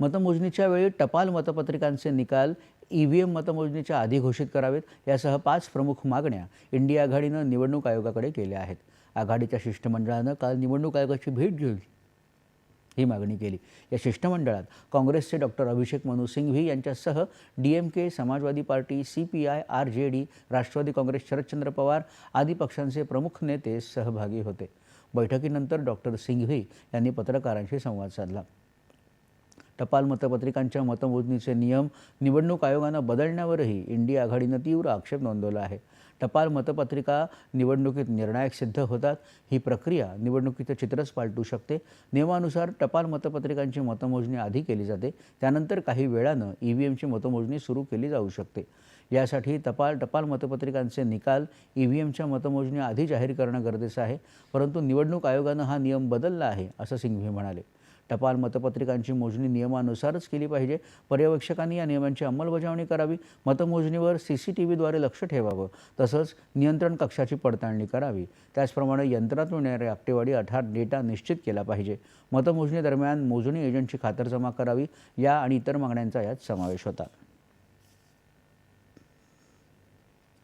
मतमोजणीच्या वेळी टपाल मतपत्रिकांचे निकाल ई व्ही एम मतमोजणीच्या आधी घोषित करावेत यासह पाच प्रमुख मागण्या इंडिया आघाडीनं निवडणूक आयोगाकडे केल्या आहेत. आघाडीच्या शिष्टमंडळानं काल निवडणूक आयोगाची भेट घेऊन ही मागणी केली. या शिष्टमंडळात काँग्रेसचे डॉक्टर अभिषेक मनु सिंघवी यांच्यासह D M K Samajwadi party C P I R J D Rashtrawadi Congress Sharadchandra Pawar आदी पक्षांचे प्रमुख नेते सहभागी होते. बैठकीनंतर डॉक्टर सिंघवी यांनी पत्रकारांशी संवाद साधला. टपाल मतपत्रिकांच्या मतमोजणीचे नियम निवडणूक आयोगानं बदलण्यावरही इंडिया आघाडीनं तीव्र आक्षेप नोंदवला आहे. टपाल मतपत्रिका निवडणुकीत निर्णायक सिद्ध होतात ही प्रक्रिया निवडणुकीचं चित्रच पालटू शकते. नियमानुसार टपाल मतपत्रिकांची मतमोजणी आधी केली जाते त्यानंतर काही वेळानं ई व्ही एमची मतमोजणी सुरू केली जाऊ शकते. यासाठी टपाल टपाल मतपत्रिकांचे निकाल ई व्ही एमच्या मतमोजणी आधी जाहीर करणं गरजेचं आहे परंतु निवडणूक आयोगानं हा नियम बदलला आहे असं सिंघवी म्हणाले. टपाल मतपत्रिकांची मोजणी नियमानुसारच केली पाहिजे. पर्यवेक्षकांनी या नियमांची अंमलबजावणी करावी. मतमोजणीवर सी सी टी व्हीद्वारे लक्ष ठेवावं. तसंच नियंत्रण कक्षाची पडताळणी करावी. त्याचप्रमाणे यंत्रातून येणारी आकडेवारी अर्थात डेटा निश्चित केला पाहिजे. मतमोजणीदरम्यान मोजणी एजंटची खातरजमा करावी. या आणि इतर मागण्यांचा यात समावेश होता.